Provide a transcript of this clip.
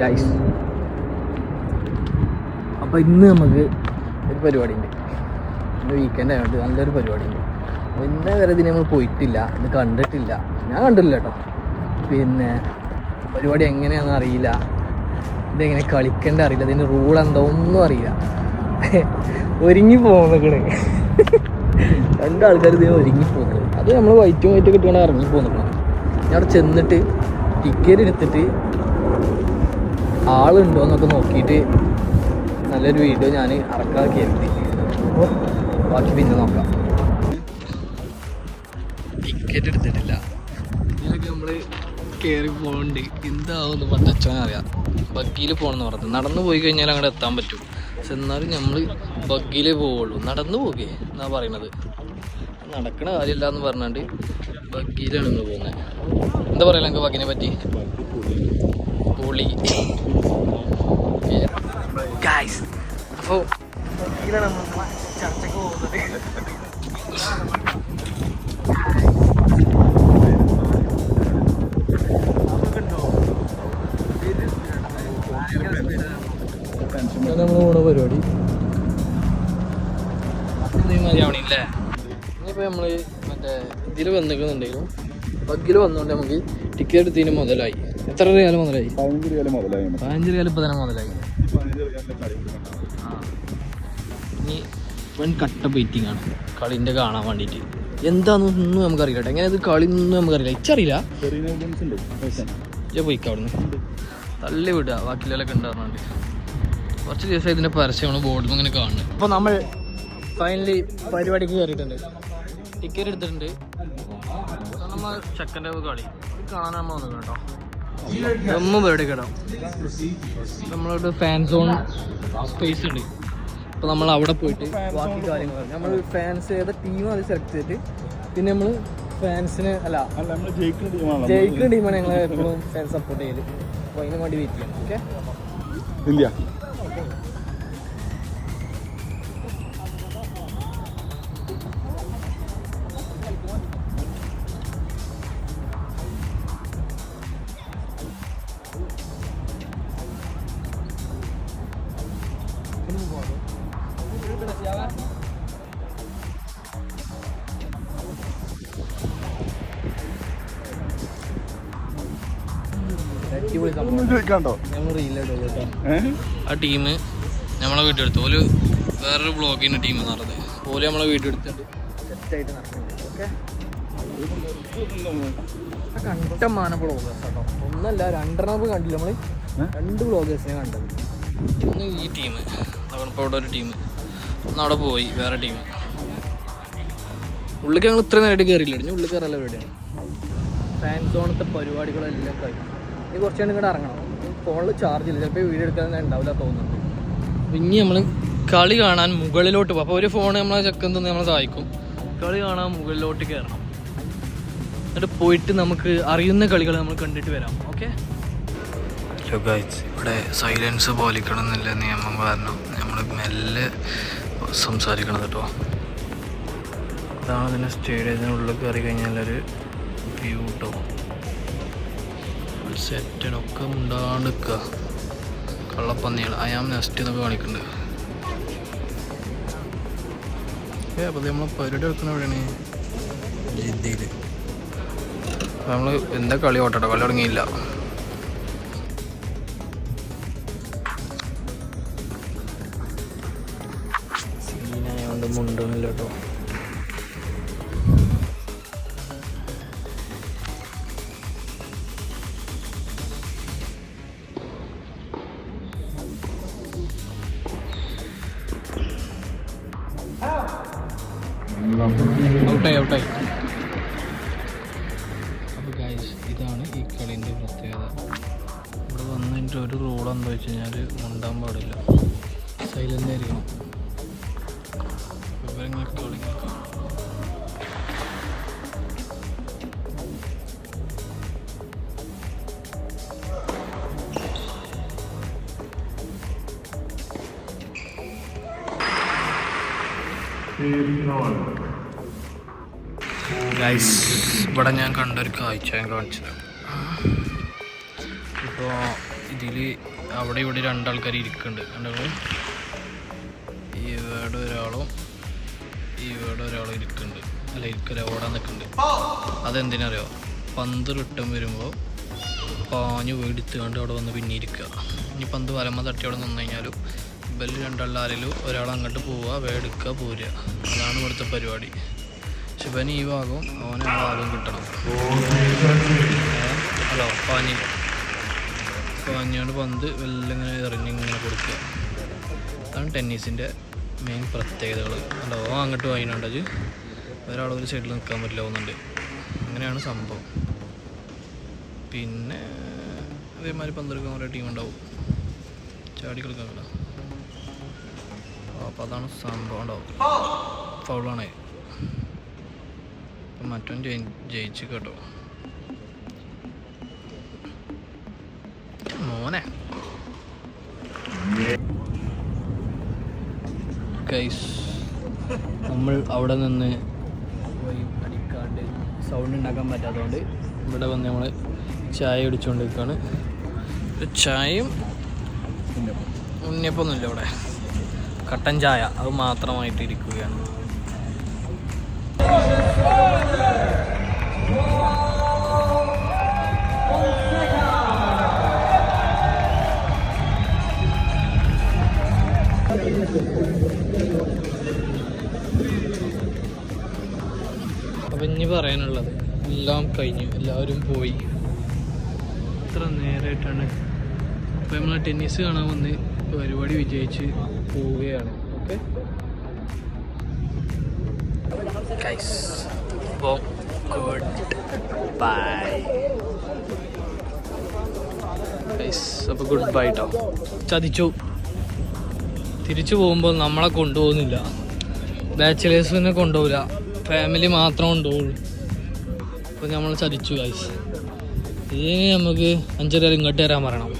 Guys അപ്പോൾ ഇന്ന് നമുക്ക് ഒരു പരിപാടി ഉണ്ട് ഇന്ന് വീക്കെൻഡ് ആയതുകൊണ്ട് നല്ലൊരു പരിപാടി ഉണ്ട് അപ്പോൾ ഇന്നേ വരെ ഇതിന് നമ്മൾ പോയിട്ടില്ല. ഇത് കണ്ടിട്ടില്ല. ഞാൻ കണ്ടില്ല കേട്ടോ പിന്നെ പരിപാടി എങ്ങനെയാണെന്ന് അറിയില്ല. ഇതെങ്ങനെ കളിക്കേണ്ട അറിയില്ല. ഇതിന്റെ റൂൾ എന്താ ഒന്നും അറിയില്ല. ഒരുങ്ങി പോകുന്നേക്കണ് രണ്ടാൾക്കാർ ഇതേ ഒരുങ്ങി പോകുന്നത് അത് നമ്മൾ വൈറ്റും വൈറ്റും കിട്ടുകൊണ്ട് ഇറങ്ങി പോകുന്നേക്കണം ഞാൻ അവിടെ ചെന്നിട്ട് ടിക്കറ്റ് എടുത്തിട്ട് ആളുണ്ടോ എന്നൊക്കെ നോക്കിയിട്ട് നല്ലൊരു വീഡിയോ ഞാൻ ഇറക്കാൻ കരുതി അപ്പോൾ ബാക്കി പിന്നെ നോക്കാം. ടിക്കറ്റ് എടുത്തിട്ടില്ല. ഇതിനൊക്കെ നമ്മൾ കയറി പോകണ്ട് എന്താവുമെന്ന് പറ്റച്ചോനെ അറിയാം. ബഗ്ഗിയിൽ പോകണമെന്ന് പറഞ്ഞത് നടന്നു പോയി കഴിഞ്ഞാൽ അങ്ങോട്ട് എത്താൻ പറ്റും. പക്ഷെ എന്നാലും നമ്മൾ ബഗ്ഗിയിലേ പോവുള്ളൂ. നടന്നു പോകേ എന്നാ പറയണത്. നടക്കണ കാര്യമില്ല എന്ന് പറഞ്ഞാണ്ട് ബഗ്ഗിയിലാണ് ഇന്ന് പോകുന്നത് എന്താ പറയുക നിങ്ങൾക്ക് ബഗ്ഗിനെ പറ്റി? പൊളി ഗായ്സ് അപ്പോൾ ചർച്ചക്ക് പോകുന്നത് നമ്മൾ പോണ പരിപാടി. മതിയാവണില്ലേ ഇനിയിപ്പോൾ നമ്മൾ മറ്റേ ഇതിൽ വന്നിക്കുന്നുണ്ടെങ്കിലും ബഗ്ഗിൽ വന്നുകൊണ്ട് നമുക്ക് ടിക്കറ്റ് എടുത്തതിന് മുതലായി. എത്ര റിയാലും മുതലായി? പതിനഞ്ച് രൂപ മുതലായി. പതിനഞ്ച് റിയാലും ഇപ്പോൾ തന്നെ മുതലായി. ഇനി വൺ കട്ട വെയിറ്റിംഗ് ആണ്. കളിന്റെ കാണാൻ വേണ്ടിയിട്ട് എന്താണെന്നൊന്നും നമുക്കറിയില്ല കേട്ടോ എങ്ങനെ ഇത് കളി ഒന്നും നമുക്കറിയില്ല. ഇച്ചറിയില്ല? പോയിക്കാം അവിടുന്ന്. തള്ളി വിടുക. ബാക്കിയുള്ളതൊക്കെ ഉണ്ടാകുന്നുണ്ട് കുറച്ച് ദിവസം ഇതിന്റെ പരസ്യമാണ് ബോർഡിൽ ഇങ്ങനെ കാണുന്നത് അപ്പോൾ നമ്മൾ ഫൈനലി പരിപാടിക്ക് കയറിയിട്ടുണ്ട്. ടിക്കറ്റ് എടുത്തിട്ടുണ്ട്. നമ്മൾ ചെക്കന്റെ കളി. കാണാൻ നമ്മൾ വന്നത് കേട്ടോ. ഒന്നും പരിപാടി കേട്ടോ നമ്മളോട് ഫാൻ സോൺ സ്പേസ് ഉണ്ട്. അപ്പോൾ നമ്മൾ അവിടെ പോയിട്ട് ബാക്കി കാര്യങ്ങൾ നമ്മൾ ഫാൻസ് ഏത് ടീം അത് സെലക്ട് ചെയ്തിട്ട് പിന്നെ നമ്മൾ ഫാൻസിന് അല്ല ജയിക്കുന്ന ടീമാണ് ഞങ്ങൾ എപ്പോഴും ഫാൻ സപ്പോർട്ട് ചെയ്യൽ. അപ്പോൾ അതിന് വേണ്ടി വെയിറ്റ് ചെയ്യണം ഓക്കെ ആ ടീം നമ്മളെ വീഡിയോ എടുത്തു ഓൽ വേറൊരു ബ്ലോക്കിന്റെ ടീം നടന്നത് ഓൽ നമ്മളെ വീഡിയോ എടുത്തിട്ട് സെറ്റായിട്ട് നടക്കുന്നുണ്ട് ഓക്കെ കണ്ടമാനം ബ്ലോഗേഴ്സ് കേട്ടോ ഒന്നല്ല രണ്ടെണ്ണം കണ്ടില്ല നമ്മൾ രണ്ട് ബ്ലോഗേഴ്സിനെ കണ്ടത്. ഒന്ന് ഈ ടീം. ഇപ്പോൾ അവിടെ ഒരു ടീം ഒന്ന് അവിടെ പോയി വേറെ ടീം ഉള്ളിലേക്ക് ഞങ്ങൾ ഇത്ര നേരിട്ട് കയറിയില്ല ഇനി ഉള്ളിൽ കയറല്ല പരിപാടിയാണ്. ഫാൻ സോണത്തെ പരിപാടികളെല്ലാം കഴിഞ്ഞു. ഇനി കുറച്ച് നേരം ഇങ്ങോട്ട് ഇറങ്ങണം. ഫോണിൽ ചാർജ് ഇല്ല. ചിലപ്പോൾ വീഡിയോ എടുക്കാൻ ഉണ്ടാവില്ല തോന്നുന്നുണ്ട്. അപ്പോൾ ഇനി നമ്മൾ കളി കാണാൻ മുകളിലോട്ട് പോകും അപ്പോൾ ഒരു ഫോൺ നമ്മളെ ചെക്കൻ തന്നെ നമ്മൾ സഹായിക്കും. കളി കാണാൻ മുകളിലോട്ട് കയറണം എന്നിട്ട് പോയിട്ട് നമുക്ക് അറിയുന്ന കളികൾ നമ്മൾ കണ്ടിട്ട് വരാം. ഓക്കെ ഹലോ ഗൈസ് ഇവിടെ സൈലൻസ് പാലിക്കണം എന്നുള്ള നിയമം കാരണം. മെല്ലെ സംസാരിക്കണം കേട്ടോ. ഇതാണ് ഇതിന്റെ സ്റ്റേഡിയത്തിനുള്ളിൽ കയറി കഴിഞ്ഞാലൊരു വ്യൂ കേട്ടോ സെറ്റിനൊക്കെ ഉണ്ടാണ്ട് നിൽക്കുക കള്ളപ്പന്നികൾ അയാം നെസ്റ്റ് എന്നൊക്കെ കാണിക്കുന്നുണ്ട് ഏ അപ്പോൾ നമ്മൾ പരിപാടി എടുക്കുന്ന എവിടെയാണ്? ജിദ്ദയിൽ. നമ്മൾ എന്താ കളി ഓട്ടോ കളി തുടങ്ങിയില്ല. സീനായോണ്ട് മുണ്ടണില്ല കേട്ടോ. ഔട്ടായി ഔട്ടായി. അപ്പോൾ ഗൈസ് ഇതാണ് ഈ കളീന്റെ പ്രത്യേകത. ഇവിടെ വന്നതിന്റെ ഒരു റൂൾ എന്താ വെച്ച് കഴിഞ്ഞാൽ മുണ്ടാൻ പാടില്ല. സൈലന്റ് ആയിരിക്കണം. ഗൈസ് ഇവിടെ ഞാൻ കണ്ടൊരു കാഴ്ച ഞാൻ കാണിച്ചത് ഇപ്പോൾ ഇതിൽ അവിടെ ഇവിടെ രണ്ടാൾക്കാർ ഇരിക്കുന്നുണ്ട്. കണ്ടോ? ഇവിടെ ഒരാളും ഇവിടെ ഒരാളും ഇരിക്കുന്നുണ്ട്. അല്ല ഇരിക്കല ഓടാൻ നിൽക്കുന്നുണ്ട് അതെന്തിനറിയോ? പന്ത് റിട്ടേൺ വരുമ്പോൾ പാഞ്ഞു എടുത്ത് കണ്ട് അവിടെ വന്ന് പിന്നെ ഇരിക്കുക ഇനി പന്ത് വലമ തട്ടി അവിടെ നിന്ന് കഴിഞ്ഞാലും ഇവൽ രണ്ടാളിൽ ആരെങ്കിലും ഒരാൾ അങ്ങോട്ട് പോവുക വേടുക്കുക പോരുക. അതാണ് ഇവിടുത്തെ പരിപാടി. ശിവന് ഈ ഭാഗവും അവന് ആ ഭാഗം കിട്ടണം. ഹലോ പാഞ്ഞി. പാഞ്ഞാണ്ട് പന്ത് വെല്ലിങ്ങനെ എറിഞ്ഞിങ്ങനെ കൊടുക്കുക. അതാണ് ടെന്നീസിന്റെ മെയിൻ പ്രത്യേകതകൾ ഹലോ അങ്ങോട്ട് വാങ്ങിനുണ്ടത് ഒരാൾ ഒരു സൈഡിൽ നിൽക്കാൻ പറ്റില്ല പോകുന്നുണ്ട് അങ്ങനെയാണ് സംഭവം. പിന്നെ അതേമാതിരി പന്തെടുക്കാൻ കുറേ ടീം ഉണ്ടാവും ചാടി കളിക്കാൻ അപ്പോൾ അതാണ് സംഭവം ഉണ്ടാവും. ഫൗളാണ്. അപ്പം ജയി ജയിച്ച് കേട്ടോ. മോനെ. ഗൈസ് നമ്മൾ അവിടെ നിന്ന് അടിക്കാണ്ട് സൗണ്ട് ഉണ്ടാക്കാൻ പറ്റാത്തതുകൊണ്ട് ഇവിടെ വന്ന് നമ്മൾ ചായ കുടിച്ചുകൊണ്ടിരിക്കുകയാണ് ചായയും ഉണ്ണിയപ്പൊന്നുമില്ല ഇവിടെ. കട്ടൻ ചായ അത് മാത്രമായിട്ട് ഇരിക്കുകയാണ്. അപ്പം ഇനി പറയാനുള്ളത് എല്ലാം കഴിഞ്ഞു എല്ലാവരും പോയി. ഇത്ര നേരമായിട്ടാണ് അപ്പം നമ്മൾ ടെന്നീസ് കാണാൻ വന്ന് പരിപാടി വിജയിച്ച് പോവുകയാണ്. ഓക്കെ അപ്പോൾ ഗുഡ് ബൈ അപ്പോൾ ഗുഡ് ബൈ ചതിച്ചു. തിരിച്ചു പോകുമ്പോൾ നമ്മളെ കൊണ്ടുപോകുന്നില്ല. ബാച്ചിലേഴ്സിനെ കൊണ്ടുപോകില്ല. ഫാമിലി മാത്രം കൊണ്ടുപോകുള്ളൂ. അപ്പോൾ നമ്മൾ ചതിച്ചു ഗൈസ് ഇനി നമുക്ക് അഞ്ചര ഇങ്ങോട്ട് വരാൻ പറയണം.